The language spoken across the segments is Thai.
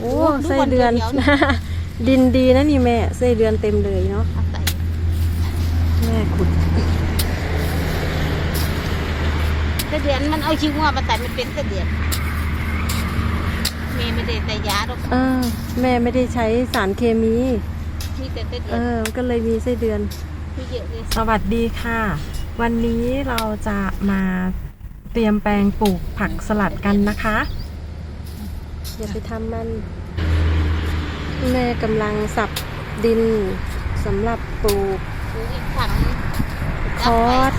โอ้ดูไส้วันเดือนเดียวๆนี่ดินดีนะนี่แม่ไส้เดือนเต็มเลยเนาะเอาใส่แม่ขุดไส้เดือนมันเอาชิงัวมาใส่มันเป็นไส้เดือนเมย์ไม่ได้ใส่ยาหรอกเออแม่ไม่ได้ใช้สารเคมี มีแต่ไส้เดืเออนอก็เลยมีไส้เดือน มีเยอะเลยสวัสดีค่ะ วันนี้เราจะมาเตรียมแปลงปลูกผักสลัดกันนะคะ อย่าไปทำมัน แม่กำลังสับดินสำหรับปลูกดูอีกถังคอส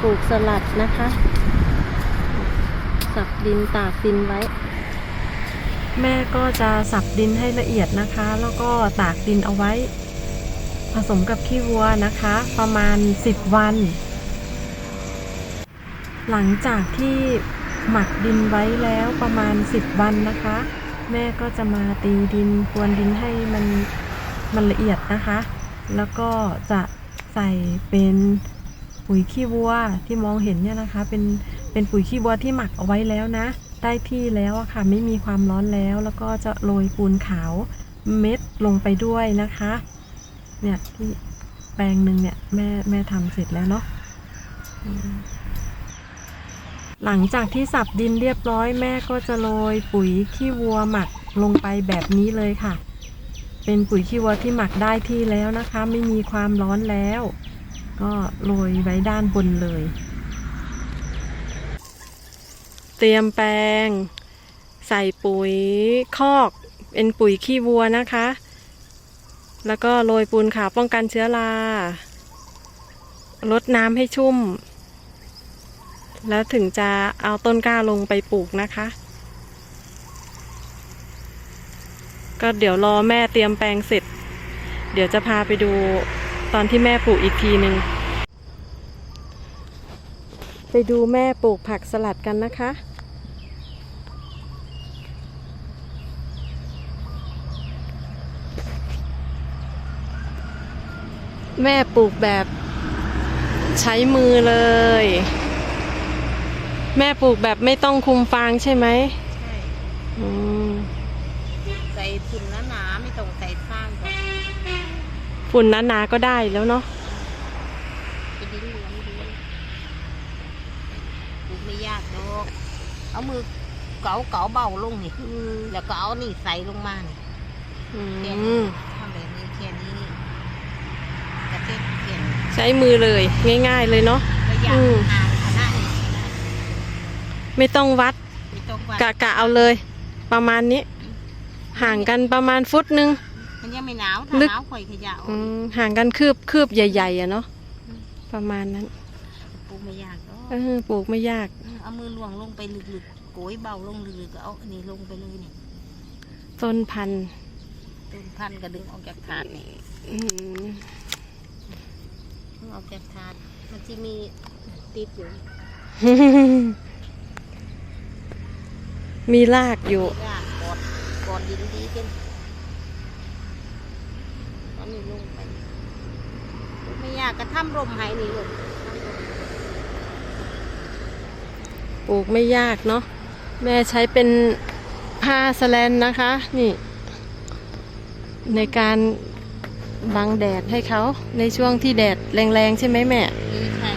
ปลูกสลัดนะคะ สับดินตากดินไว้ แม่ก็จะสับดินให้ละเอียดนะคะ แล้วก็ตากดินเอาไว้ ผสมกับขี้วัวนะคะ ประมาณ 10 วัน หลังจากที่ หมักดินไว้แล้วประมาณ 10 วันนะคะ แม่ก็จะมาตีดินกวนดินให้มันมันละเอียดนะคะ แล้วก็จะใส่เป็นปุ๋ยขี้วัวที่มองเห็นเนี่ยนะคะ เป็นเป็นปุ๋ยขี้วัวที่หมักเอาไว้แล้วนะ ได้ที่แล้วอะค่ะ ไม่มีความร้อนแล้ว แล้วก็จะโรยปูนขาวเม็ดลงไปด้วยนะคะ เนี่ยที่แปลงหนึ่งเนี่ยแม่แม่ทำเสร็จแล้วเนาะ หลังจากที่สับดินเรียบร้อยแม่ก็จะโรยปุ๋ยขี้วัวหมักลงไปแบบนี้เลยค่ะ เป็นปุ๋ยขี้วัวที่หมักได้ที่แล้วนะคะ ไม่มีความร้อนแล้ว ก็โรยไว้ด้านบนเลย เตรียมแปลง ใส่ปุ๋ยคอกเป็นปุ๋ยขี้วัวนะคะ แล้วก็โรยปูนขาวป้องกันเชื้อราลดน้ำให้ชุ่ม แล้วถึงจะเอาต้นกล้าลงไปปลูกนะคะ ก็เดี๋ยวรอแม่เตรียมแปลงเสร็จ เดี๋ยวจะพาไปดูตอนที่แม่ปลูกอีกทีหนึ่งไปดูแม่ปลูกผักสลัดกันนะคะแม่ปลูกแบบใช้มือเลย แม่ปลูกแบบไม่ต้องคุมฟางใช่ไหมใช่อืมใส่ฝุ่นหนาๆไม่ต้องใส่สร้างก่อนฝุ่นหนาๆก็ได้แล้วเนาะจะดิ้นเหลืองดีปลูกไม่ยากดอกเอามือเกาเกาเบาลงนี่แล้วก็เอานี่ใส่ลงมานี่อืแค่มนี้ทำแบบนี้แค่นี้กระเทียมเทียนใช้มือเลย ง่าย ๆ เลยเนาะ ระยะอืมห่างขนาดนี้นะ ไม่ต้องวัดไม่ต้องวัดกะกะเอาเลย ประมาณนี้ ห่างกันประมาณฟุตหนึ่งมันยังไม่หนาวถ้าลึก หนาวข่อยขยะออกอืมห่างกันคืบคืบใหญ่ๆอะเนาะประมาณนั้นปลูกไม่ยากดอกเออปลูกไม่ยาก เอามือลวงลงไปลึกๆโกยเบาลงลึกๆก็เอาอันนี้ลงไปเลยนี่ต้นพันธุ์ต้นพันธุ์ก็ดึงออกจากถาดนี่อืมดึงออกจากถาดมันจะมีติดอยู่ มีรากอยู่รากกอดกอดดินดีขึ้นตอนนี้ลงไปปลูกไม่ยากก็ทำร่มให้นี่ลูกปลูกไม่ยากเนาะแม่ใช้เป็นผ้าสแลนนะคะ นี่ ในการบังแดดให้เขาในช่วงที่แดดแรงๆใช่ไหมแม่ นี่ใช่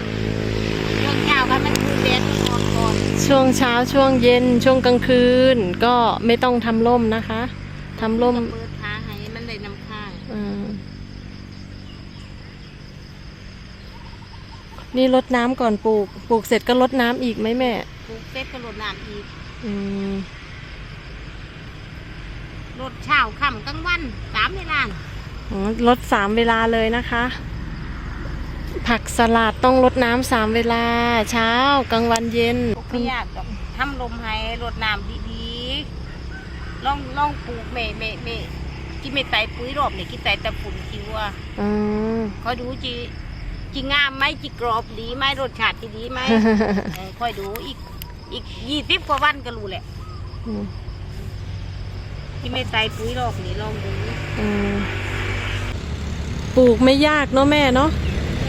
ช่วงเช้าค่ะมันคือแดดมันอ่อนก่อน ช่วงเช้าช่วงเย็นช่วงกลางคืน ก็ไม่ต้องทำร่มนะคะทำร่มก็เปิดท้าให้มันได้น้ำข้างอ่านี่รดน้ำก่อนปลูก ปลูกเสร็จก็รดน้ำอีกไหมแม่ ปลูกเสร็จก็รดน้ำอีกอืมรดเช้าค่ำกลางวันสามเวลาอ๋อรดสามเวลาเลยนะคะ ผักสลัดต้องรดน้ำสามเวลา เช้ากลางวันเย็นปลูก ไม่ยากดอกทำลมให้รดน้ำดีๆลองลองปลูกเมเมเมกินไม่ใส่ปุ๋ยรอบนี่กินใส่แต่ฝุ่นคิวว่าอืมคอยดูจีจีงามไหมจีกรอบดีไหมรสชาติดีไหมเออคอยดูอีก อีกยี่สิบกว่าวันก็รู้แหละที่ไม่ใส่ปุ๋ยรอบนี่ลองดูอืมปลูกไม่ยากเนาะแม่เนาะ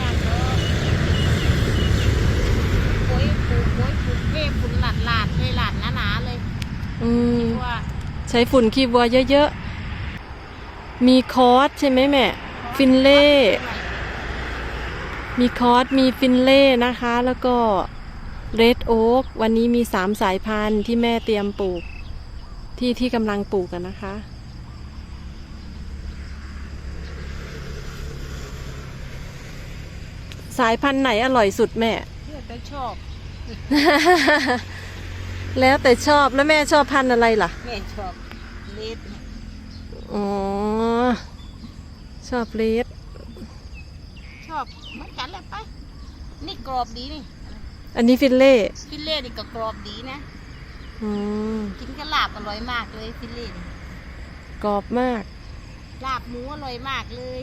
ยากเนอะปุ๋ยปลูกปุ๋ยปลูกเทฝุ่น หลาดหลาดเลยหลาดหนาๆเลยอืมว่าใช้ฝุ่นขี้วัวเยอะๆ มีคอสใช่ไหมแม่ ฟินเล่ มีคอสมีฟินเล่นะคะ แล้วก็เรดโอ๊กวันนี้มีสามสายพันธุ์ที่แม่เตรียมปลูก ที่ที่กำลังปลูกกันนะคะสายพันธุ์ไหนอร่อยสุดแม่ เพื่อจะชอบ แล้วแต่ชอบแล้วแม่ชอบพันธุ์อะไรล่ะ แม่ชอบเลดอ๋อ ชอบเลสชอบเหมือนกันแหละไป นี่กรอบดีนี่ อันนี้ฟิลเล่ฟิลเล่นี่ก็กรอบดีนะอืมกินกับลาบอร่อยมากเลยฟิลเล่นี่กรอบมาก ลาบหมูอร่อยมากเลย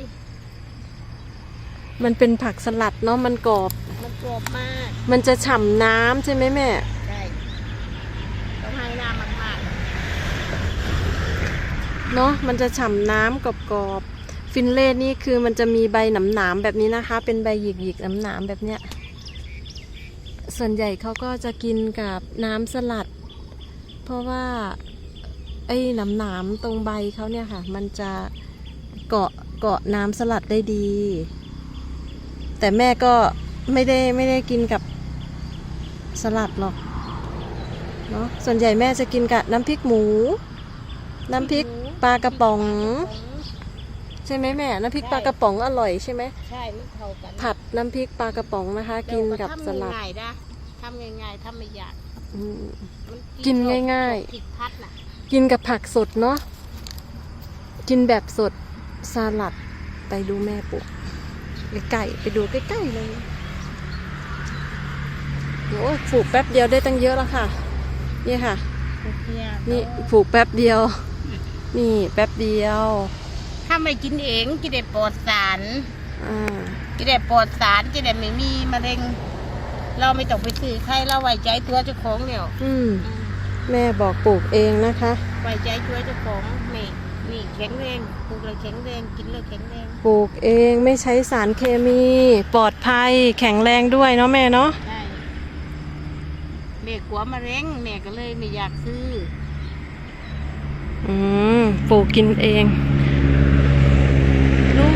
มันเป็นผักสลัดเนาะมันกรอบ มันกรอบมากมันจะฉ่ำน้ำใช่ไหมแม่ ใช่ต้องให้น้ำมากเนาะมันจะฉ่ำน้ำกรอบๆฟินเล่นี่คือมันจะมีใบหนามหนามๆแบบนี้นะคะ เป็นใบหยิกหยิกหนามหนามๆแบบเนี้ยส่วนใหญ่เขาก็จะกินกับน้ำสลัด เพราะว่าไอ้หนามหนามๆตรงใบเขาเนี่ยค่ะ มันจะเกาะเกาะน้ำสลัดได้ดี แต่แม่ก็ ไม่ได้ไม่ได้กินกับสลัดหรอกเนาะส่วนใหญ่แม่จะกินกับน้ำพริกหมูๆน้ำพริกปลากระป๋องปลากระป๋อง ใช่ไหมแม่ น้ำพริกใช่ปลากระป๋องอร่อยใช่ไหมใช่มันเข้ากันผัดน้ำพริกปลากระป๋องนะคะ กินกับสลัดง่ายๆนะทำง่ายๆทำไม่ยากอืม มันกินง่ายๆ ผิดพัดน่ะกินกับผักสดเนาะกินแบบสดสลัดไปดูแม่ปลูกใกล้ๆไปดูใกล้ๆเลย โอ้ยปลูกแป๊บเดียวได้ตั้งเยอะแล้วค่ะ นี่ค่ะ นี่ปลูกแป๊บเดียว นี่แป๊บเดียว ถ้าไม่กินเองจะได้ปลอดสารอ่าจะได้ปลอดสารจะได้ไม่มีมะเร็ง เราไม่ต้องไปซื้อใครเราไว้ใจตัวเจ้าของเดียวอืมแม่บอกปลูกเองนะคะ ไว้ใจตัวเจ้าของนี่นี่แข็งแรงปลูกเลยแข็งแรงกินเลยแข็งแรง ปลูกเองไม่ใช้สารเคมี ปลอดภัยแข็งแรงด้วยเนาะแม่เนาะใช่ แม่กลัวมะเร็งแม่ก็เลยไม่อยากซื้อ อืมปลูกกินเองลูก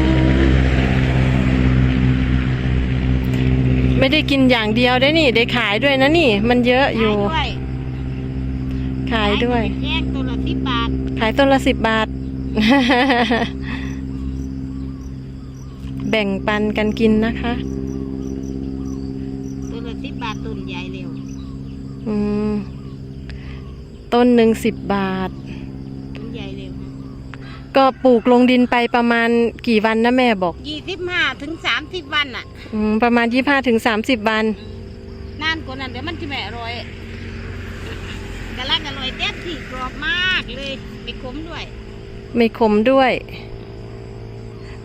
ไม่ได้กินอย่างเดียวได้นี่ ได้ขายด้วยนะนี่ มันเยอะอยู่ ขายด้วยขายด้วย แยกตัวละสิบบาทขายต้นละสิบบาท แบ่งปันกันกินนะคะ ตัวละสิบบาทต้นใหญ่เร็ว อืม ต้นหนึ่งสิบบาทต้นใหญ่เร็วก็ปลูกลงดินไปประมาณกี่วันนะแม่บอกยี่สิบห้าถึงสามสิบวันอะ อืมประมาณยี่ห้าถึงสามสิบวัน นานกว่านั้นเดี๋ยวมันจะไม่อร่อยกะลักอร่อยเต็มที่กรอบมากเลยไม่ขมด้วย ไม่ขมด้วย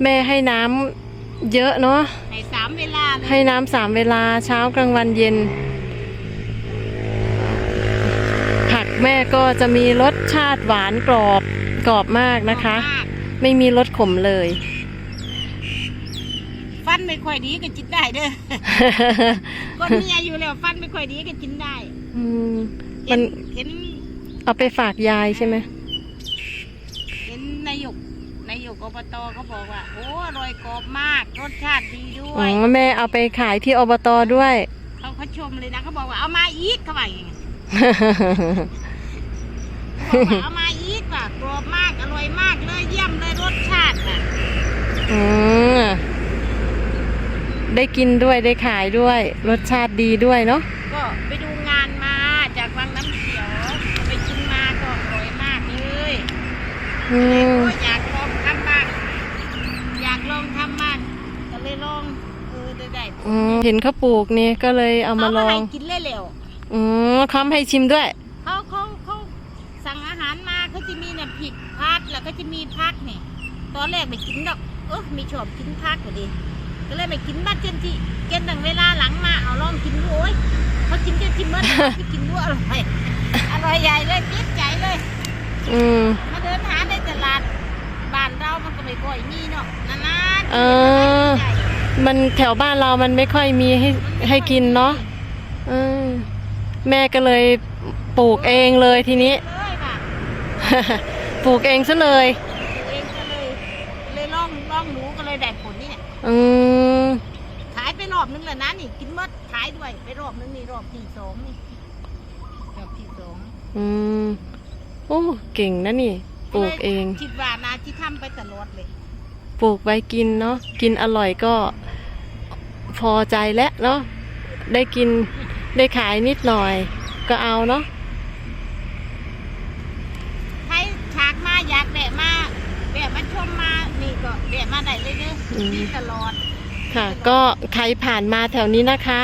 แม่ให้น้ำเยอะเนาะให้สามเวลาเลยให้น้ำสามเวลาเช้ากลางวันเย็น ผัก แม่ก็จะมีรสชาติหวานกรอบกรอบมากนะคะกรอบมากไม่มีรสขมเลย ฟันไม่ค่อยดีก็กินได้เด้อ คนมีอายุแล้วฟันไม่ค่อยดีก็กินได้อืมเห็มันเห็นเอาไปฝากยายใช่ไหมเห็นนายกนายกอบตเขาบอกว่า โอ้อร่อยกรอบมาก รสชาติดีด้วอ๋อย แม่เอาไปขายที่อบตด้วย เขาเขาชมเลยนะเขาบอกว่าเอามาอีกเขาบอกอย่างงี้เขาบอกว่า เอามาอีกว่ะกรอบมากอร่อยมากเลยเยี่ยมเลยรสชาติน่ะอืมได้กินด้วยได้ขายด้วย รสชาติดีด้วยเนาะก็ไปดูงานมาจากวังน้ำเขียวไปกินมาก็อร่อยมากเลยอืมก็อยากลองทำบ้างอยากลองทำบ้างก็เลยลองเออได้ได้อืมเห็นเขาปลูกนี่ก็เลยเอามาลอให้งกินเร็วอืมเขาให้ชิมด้วย ๆเขาเขาเขาสั่งอาหารมาเขาจะมีน้ำพริกพัดแล้วก็จะมีพักนี่ ตอนแรกไม่กินดอกเออไม่ชอบกินพักก็ดีก็เลยไม่กินบ้านเจนที่เจนตั้งเวลาหลังมาเอาลองกินดูโอ้ยเขากินเจนที่เมื่อไปกินดูอร่อยอร่อยใหญ่เลยติดใจเลยอืมมาเดินหาในตลาดบ้านเรามันก็ไม่ค่อยมีเนาะนานๆเออ มันแถวบ้านเรามันไม่ค่อยมีให้ให้กินเนาะอืมแม่ก็เลยปลูกเองเลยทีนี้เลยค่ะปลูกเองซะเลย อืมขายไปรอบนึงแล้วนะนี่ กินหมดขายด้วยไปรอบนึงนี่รอบที่สองนี่รอบที่สองอืมโอ้เก่งนะนี่ปลูกเองคิดว่านาที่ทำไปตลอดเลยปลูกไว้กินเนาะกินอร่อยก็ พอใจแล้วเนาะได้กินได้ขายนิดหน่อย ก็เอาเนาะ ใครฉากมาอยากแบะมาแบะมา ชมมานี่ก็แบะมาได้เลยเด้อมีตลอดค่ะ ก็ใครผ่านมาแถวนี้นะคะ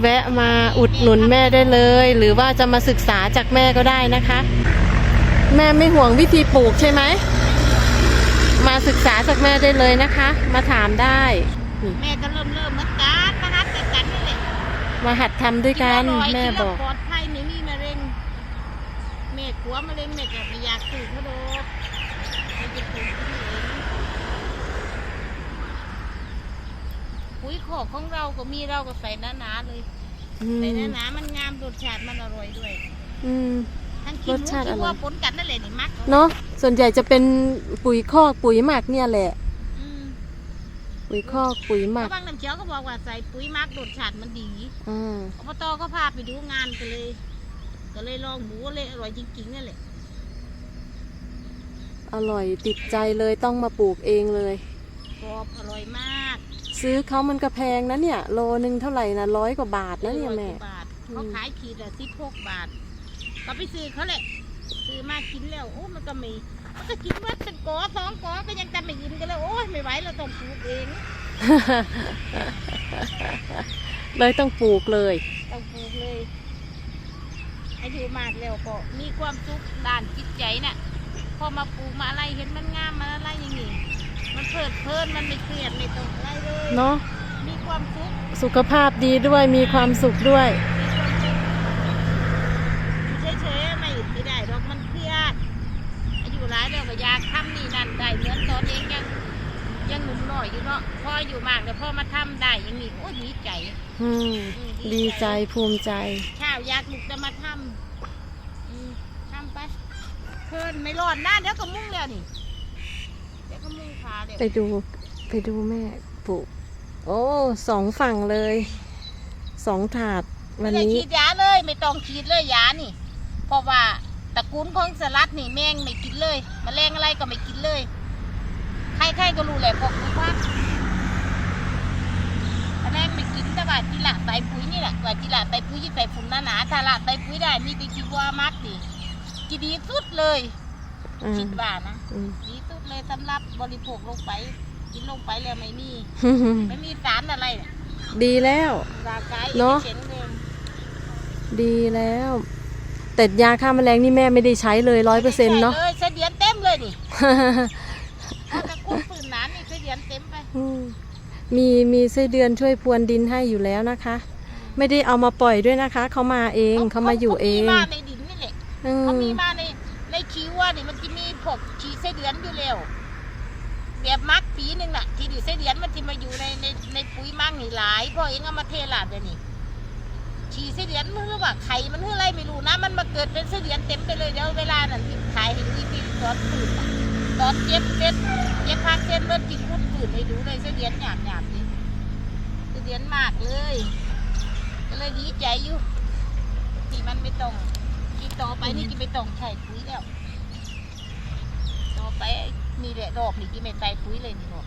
แวะมาอุดหนุนแม่ได้เลย หรือว่าจะมาศึกษาจากแม่ก็ได้นะคะ แม่ไม่ห่วงวิธีปลูกใช่ไหมมาศึกษาจากแม่ได้เลยนะคะ มาถามได้ แม่ก็เริ่มเริ่มเหมือนกันมาหัดแต่กันนี่แหละมาหัดทำด้วยกันกิร่ยแม่กินบแล้วอกปลอดภัยไม่มีมะเร็งแม่กลัวมะเร็งแม่ก็ไม่อยากตื่นเขาดอกแม่จะปลูกกินเองปุ๋ ยขอกของเราก็มีเราก็ใส่หนาๆเลยอืมใส่หนาๆมันงามรสชาติมันอร่อยด้วยอืม ทั้งกินหรมูสชาติกินอร่วัอวยปนกันนั่นแหละนี่มักเนาะส่วนใหญ่จะเป็นปุ๋ยคอกปุ๋ยหมักเนี่ยแหละ อืมปุ๋ยคอกปุ๋ยหมัเพกราะบางน้ำเขียวก็บอกว่าใส่ปุ๋ยมักรสชาติมันดีอ่า อบตก็พาไปดูงานกันเลย ก็เลยลองหมูเลยอร่อยจริงๆนั่นแหละอร่อยติดใจเลยต้องมาปลูกเองเลย กรอบอร่อยมาก ซื้อเขามันก็แพงนะเนี่ย โลนึงเท่าไหร่นะร้อยกว่าบาทนะเนี่ยร้อแม่กว่าบาทอืมเขาขายขีดละสิบหกบาท ก็ไปซื้อเขาแหละ ซื้อมากินแล้วโอ้มันก็มี มันก็กินว่าเป็นกอสองกอก็ยังจำไม่กินกันแล้วโอ้ยไม่ไหวเราต้องปลูกเองเลยต้องปลูกเลย ต้องปลูกเลยอายุมากแล้วก็มีความสุขด้านจิตใจน่ะพอมาปลูกมาอะไรเห็นมันงามมันอะไรอย่างนี้ มันเพลิดเพลินมันไม่เครียดไม่ต้องอะไรเลยเนาะมีความสุขสุขภาพดีด้วยมีความสุขด้วย อยู่เฉยๆไม่ไม่ได้หรอกมันเครียดอายุหลายแล้วก็อยากทำนี่นั่นได้เหมือนตอนเองยังยังหนุ่มหน่อยอยู่เนาะพออยู่มากแล้วพอมาทำได้อยังนี้โอ้ยดีใจอืมดีใจภูมิใจ ข้าวอยากลุกจะมาทำอืมทำไปเพลินไม่รอดนะเดี๋ยวก็มุ่งแล้วนี่ ไปดูไปดูแม่ปลูกโอ้สองฝั่งเลยสองถาดไม่วันได้นี้ฉีดยาเลย ไม่ต้องฉีดเลยยานี่ เพราะว่าตระกูลของสลัดนี่แมงไม่กินเลยมแมลงอะไรก็ไม่กินเลยใครๆก็รู้แหละพวกคุณว่ามแมลงไม่กินแต่ว่าจีละใส่ปุ๋ยนี่แหละว่าจีละใส่ปุ๋ยที่ใส่ฝุ่นหนาๆถ้าละใส่ปุ๋ยได้นี่ไปคิดว่ามักดิจีดีสุดเลยอ่าคิดว่านะอืมดีสุด เลยสำหรับบริโภคลงไป กินลงไปแล้วไม่มี ไม่มีสารอะไรเนี่ยดีแล้ว ร่างกายเนอะ เฉยเดิมดีแล้ว แต่ยาฆ่าแมลงนี่แม่ไม่ได้ใช้เลยร้อยเปอร์เซ็นต์เนาะ ใช่เลยเสดียนเต็มเลยนี่เอาตะกุ้ปืนหนานนี่เสดียนเต็มไปอืมมีมีไส้เดือนช่วยพรวนดินให้อยู่แล้วนะคะ ไม่ได้เอามาปล่อยด้วยนะคะ เขามาเองเขามาอยู่เอง มีมาในดินนี่แหละ อืเขามมีมาในในขี้วัวนี่มัน เดือนอยู่แล้วแบบมักปีหนึ่งน่ะ ที่ดิไส้เดือนมันจะมาอยู่ในในในปุ๋ยมั่งนี่หลายพ่อเองเอามาเทลาดเลยนี่ขี้ไส้เดือนมันคือว่าไข่มันคืออะไรไม่รู้นะมันมาเกิดเป็นไส้เดือนเต็มไปเลยเดี๋ยวเวลานั้นที่ขายให้ดูที่ตอนปืนน่ะตอนเจ็บเจ็บเจ็บพักเส้นเลือกินพุดปืนให้ดูเลยไส้เดือนหยาบหยาบนี่ไส้เดือนมากเลยก็เลยดีใจอยู่ที่มันไม่ต้องที่ต่อไปนี่กินไม่ต้องใช้ปุ๋ยแล้ว ต่อไปนี่แหละดอกนี่กินไม่ใส่ปุ๋ยเลยนี่ดอก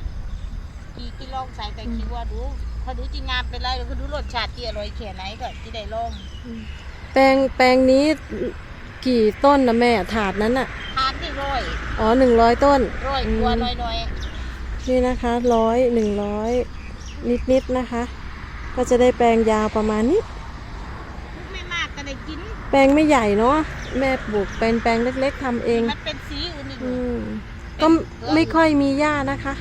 กี่กินลองใส่แต่คิดว่าดูพอดูจริงงามเป็นไรแล้วก็ดูรสชาติที่อร่อยแค่ไหนก็ที่ได้ลองแปลงแปลงนี้กี่ต้นนะแม่ถาดนั้นอะทานที่ร่อยอ๋อหนึ่งร้อยต้นร่อยอืมกลัวน้อยน้อยนี่นะคะร้อยหนึ่งร้อยนิดนิดๆนะคะ ก็จะได้แปลงยาวประมาณนี้ ๆไม่มากก็ได้กิน แป ลงไม่ใหญ่เนาะแม่ปลูกเป็นแปลงเล็ก ๆทำเอง มันเป็นสีอื่นอีกอืมก็ไม่ค่อยมีหญ้านะคะ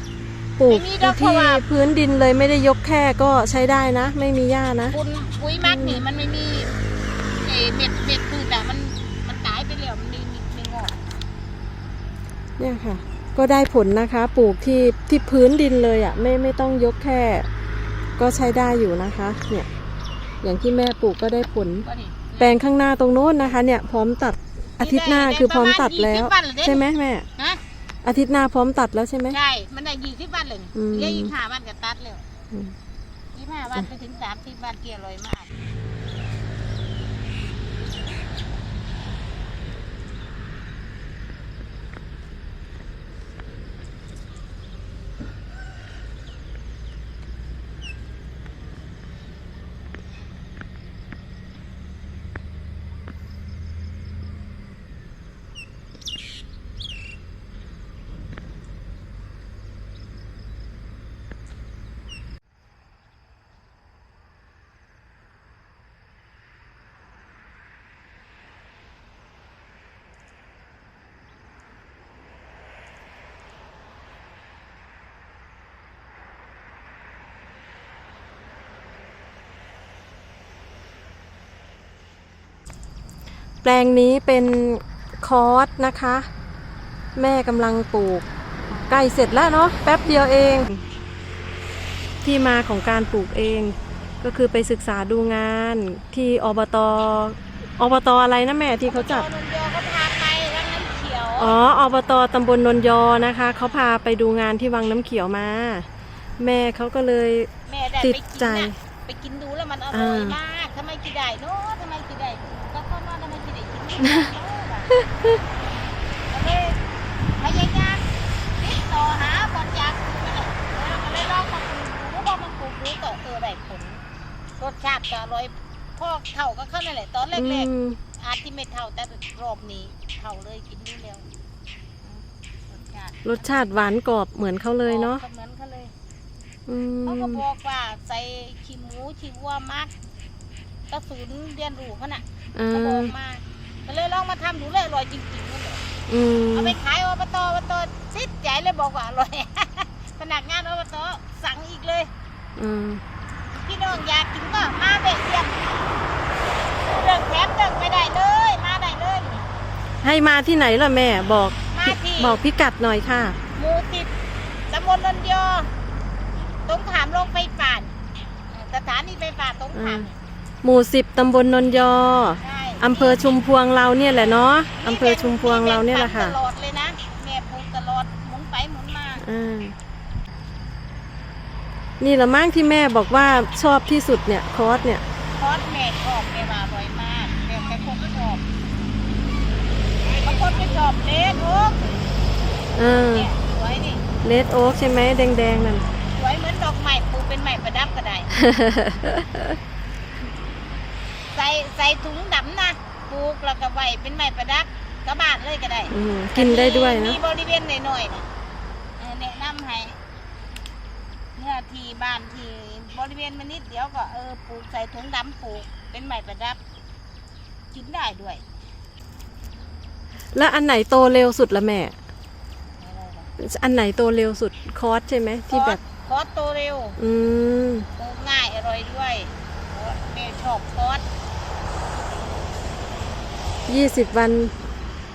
ปลูกไม่มีดอกเพที่ราะว่าพื้นดินเลยไม่ได้ยกแค่ก็ใช้ได้นะ ไม่มีหญ้านะปุ๋ยปุ๋ยมักนี่มันไม่มีเอ่อเม็ดเม็ดพืชอะมันมันตายไปแล้วมันไม่มีไม่งอกเนี่ยค่ะ ก็ได้ผลนะคะ ปลูกที่ที่พื้นดินเลยอะ่ะ ไม่ไม่ต้องยกแค่ ก็ใช้ได้อยู่นะคะ เนี่ย อย่างที่แม่ปลูกก็ได้ผล ก็นี่ แปลงข้างหน้าตรงโน้นนะคะ เนี่ยพร้อมตัดอาทิตย์หน้าคือพร้อมตัดแล้วได้ประมาณ20วันเหรอเด้ใช่ไหมแม่ฮะอาทิตย์หน้าพร้อมตัดแล้วใช่ไหมใช่ มันได้ยี่สิบวันเลยอืมเหลืออีกห้าวันก็ตัดแล้วอืมยี่ห้าวันไปถึงสามสิบวันเกลี่ยลอยมาก แปลงนี้เป็นคอร์สนะคะ แม่กำลังปลูกใกล้เสร็จแล้วเนาะแป๊บเดียวเอง ที่มาของการปลูกเอง ก็คือไปศึกษาดูงานที่อบตอบตอะไรนะแม่ที่เขาจัดนนยอเขาพาไปวังน้ำเขียวอ๋ออบตตำบลนนยอนะคะเขาพาไปดูงานที่วังน้ำเขียวมา แม่เขาก็เลยแม่ได้ติไปดกินใจ น่ะไปกินดูแล้วมันอร่อยอ่าม มากทำไมกินได้เนาะท พยายามติดต่อหาคนอยากปลูกนั่นแหละแล้วก็เลยลองมาปลูกดูพอมันปลูกดูก็เออได้ผลรสชาติก็อร่อยพ่อเท่าก็เข้านั่นแหละตอนแรอืกมๆอาจที่ไม่เท่าแต่รอบนี้เท่าเลยกินนี่เร็วอืมรสชาติรสชาติหวานกรอบเหมือนเขาเลยเนาะเหมือนเขาเลยอืเขาก็มบอกว่าใส่ขี้หมูขี้วัวมักกระสุนเรียนรู้เขาน่ะอ่าเขาบอกมา ก็เลยลองมาทำดูเลยอร่อยจริงๆนั่นแหละอืมเอาไปขายอบตอบตติดใจเลยบอกว่าอร่อย พนักงานอบตสั่งอีกเลย อืมพี่น้องอยากกินก็มาเบะเยี่ยมเรื่องแถมเรื่องไม่ได้เลย มาได้เลย ให้มาที่ไหนล่ะแม่บอกมาที่ บอกพิกัดหน่อยค่ะ หมูติดตำบลนนยอตรงขามโรงไฟฟ้าสถานีไฟฟ้าตรงขามหมู่สิบตำบลนนยอใช่ อำเภอชุมพวงเราเนี่ยแหละเนาะอำเภอชุมพวงเราเนี่ยแหละค่ะตลอดเลยนะแม่ปลูกตลอดหมุนไปหมุนมาอ่านี่ละมั่งที่แม่บอกว่าชอบที่สุดเนี่ยคอร์สเนี่ยคอสแม่ชอบแม่ว่าอร่อยมากแม่แค่คนไม่ชอบบางคนไม่ชอบเล็กโอ๊กอ่าเนี่ยสวยนี่เลดโอ๊กใช่ไหมแดงๆนั่นสวยเหมือนดอกไม้ปลูกเป็นไม้ประดับก็ได้ ใส่ใส่ถุงดำนะปลูกแล้วก็ไว้เป็นไม้ประดับกระบาดเลยก็ได้อืมกินได้ด้วยมีนะบริเวณหน่อยๆนะเออแนะนำให้เนื้อที่บ้านที่บริเวณมันนิดเดียวก็เออปลูกใส่ถุงดำปลูกเป็นไม้ประดับ กินได้ด้วยแล้วอันไหนโตเร็วสุดละแม่อะไรล่ะอันไหนโตเร็วสุดคอร์สใช่ไหมที่แบบ คอสโตเร็วอืมปลูกง่ายอร่อยด้วยแม่ชอบคอส ยี่สิบวัน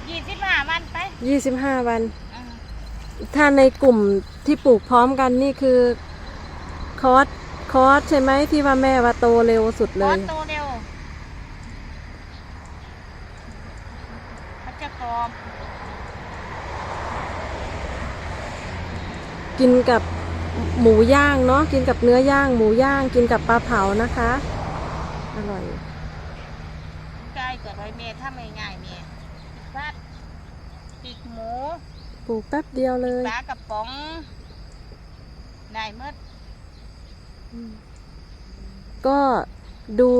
ยี่สิบห้าวันไปยี่สิบห้าวัน อืมถ้าในกลุ่มที่ปลูกพร้อมกันนี่คือ คอร์สคอร์สใช่ไหมที่ว่าแม่ว่าโตเร็วสุดคเลอยสโตเร็วเขาจะกรอบกินกับหมูย่างเนาะกินกับเนื้อย่าง หมูย่างกินกับปลาเผานะคะ อร่อย ใกล้กับร้อยเมตรถ้าไม่ง่ายเมตรพัดปีกหมูปลูกแป๊บเดียวเลยปลากระป๋องได้หมดก็ดู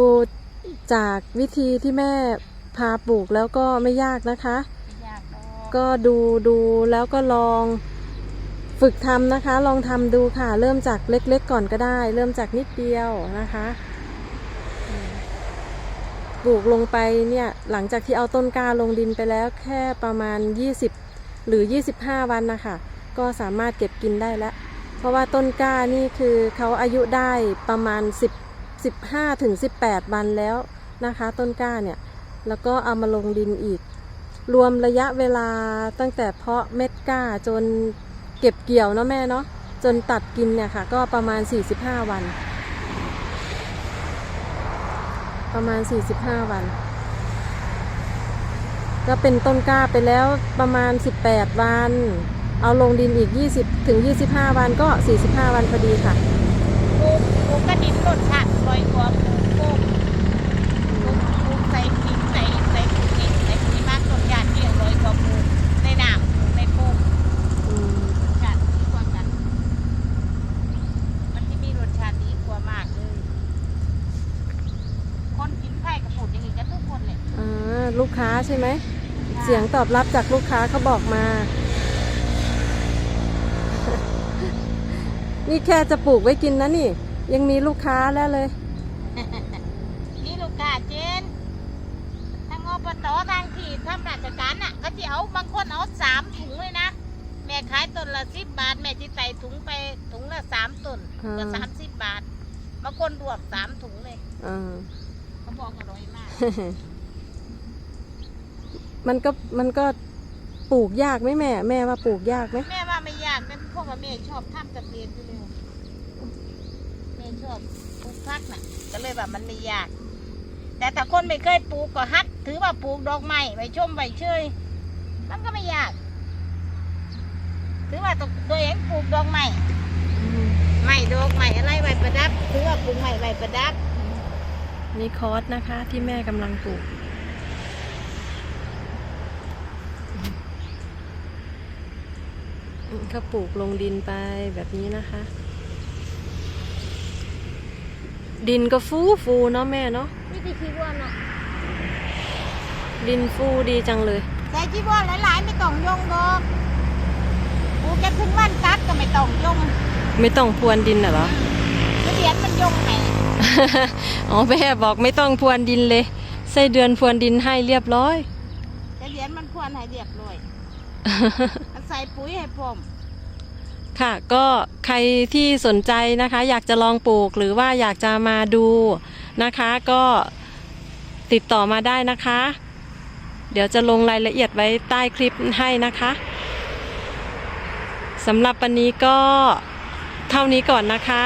จากวิธีที่แม่พาปลูกแล้วก็ไม่ยากนะคะ ไม่ยากดอกก็ดูดูแล้วก็ลองฝึกทำนะคะ ลองทำดูค่ะ เริ่มจากเล็กๆก่อนก็ได้ เริ่มจากนิดเดียวนะคะอืม ปลูกลงไปเนี่ยหลังจากที่เอาต้นกล้าลงดินไปแล้วแค่ประมาณ 20 หรือ 25 วันนะคะก็สามารถเก็บกินได้แล้ว เพราะว่าต้นกล้านี่คือเขาอายุได้ประมาณ 10 15ถึง18 วันแล้วนะคะ ต้นกล้าเนี่ยแล้วก็เอามาลงดินอีก รวมระยะเวลาตั้งแต่เพาะเม็ดกล้าจนเก็บเกี่ยวเนาะแม่เนาะจนตัดกินเนี่ยค่ะก็ประมาณ 45 วัน ประมาณ 45 วัน ก็เป็นต้นกล้าไปแล้วประมาณ 18 วัน เอาลงดินอีก 20 ถึง 25 วันก็ 45 วันพอดีค่ะ ปลูกปลูกกระดินรสชาติลอยกว่าปลูกโป่งปลูกปลูกใส่ดินใส่ใส่ปุ๋ยนี่ใส่ปุ๋ยมากต้นยานเกี่ยวลอยกว่าปลูกในน้ำปลูกในโป่ง อืม รสชาติดีกว่ากัน มันที่มีรสชาติดีกว่ามากเลย คนกินไข่กระปุกอย่างนี้กันทุกคนเลย อ่าลูก ค้าใช่ไหม เสียงตอบรับจากลูกค้าเขาบอกมา นี่แค่จะปลูกไว้กินนะนี่ ยังมีลูกค้าแล้วเลย นี่ลูกค้าเจนทางอบตทางที่ทำราชการน่ะก็จะเอาบางคนเอาสามถุงเลยนะ แม่ขายต้นละสิบบาท แม่จะใส่ถุงไปถุงละสามต้นอ่าก็สามสิบบาทบางคนรวมสามถุงเลยอ่าเขาบอกอร่อยมาก มันก็มันก็ปลูกยากไหมแม่ แม่ว่าปลูกยากไหมแม่ว่าไม่ยากเป็นเพราะว่าแม่ชอบทำกับเรียนอยู่แล้วแม่ชอบปลูกพักน่ะ ก็เลยว่ามันไม่ยาก แต่ถ้าคนไม่เคยปลูกก็ฮัด ถือว่าปลูกดอกไม้ไว้ชมไว้เชยมันก็ไม่ยาก ถือว่าตัวตัวเองปลูกดอกไม้ไม้ดอกไม้อะไรไว้ประดับ ถือว่าปลูกไม้ไว้ประดับ มีคอร์สนะคะที่แม่กำลังปลูก ก็ปลูกลงดินไปแบบนี้นะคะ ดินก็ฟูฟูเนาะแม่เนาะนี่คือคิดว่าเนาะดินฟูดีจังเลยใส่จีวรหลายๆไม่ต้องยงดอกปลูกจะถึงวันตัดก็ไม่ต้องยงไม่ต้องพรวนดินน่ะเหรอเสียนมันยงไหนอ๋อแม่บอกไม่ต้องพรวนดินเลยไส้เดือนพรวนดินให้เรียบร้อยจะเหรียญมันควรให้เรียบร้อยมัน ใส่ปุ๋ยให้ผมค่ะก็ใครที่สนใจนะคะ อยากจะลองปลูกหรือว่าอยากจะมาดูนะคะ ก็ติดต่อมาได้นะคะ เดี๋ยวจะลงรายละเอียดไว้ใต้คลิปให้นะคะสำหรับวันนี้ก็เท่านี้ก่อนนะคะ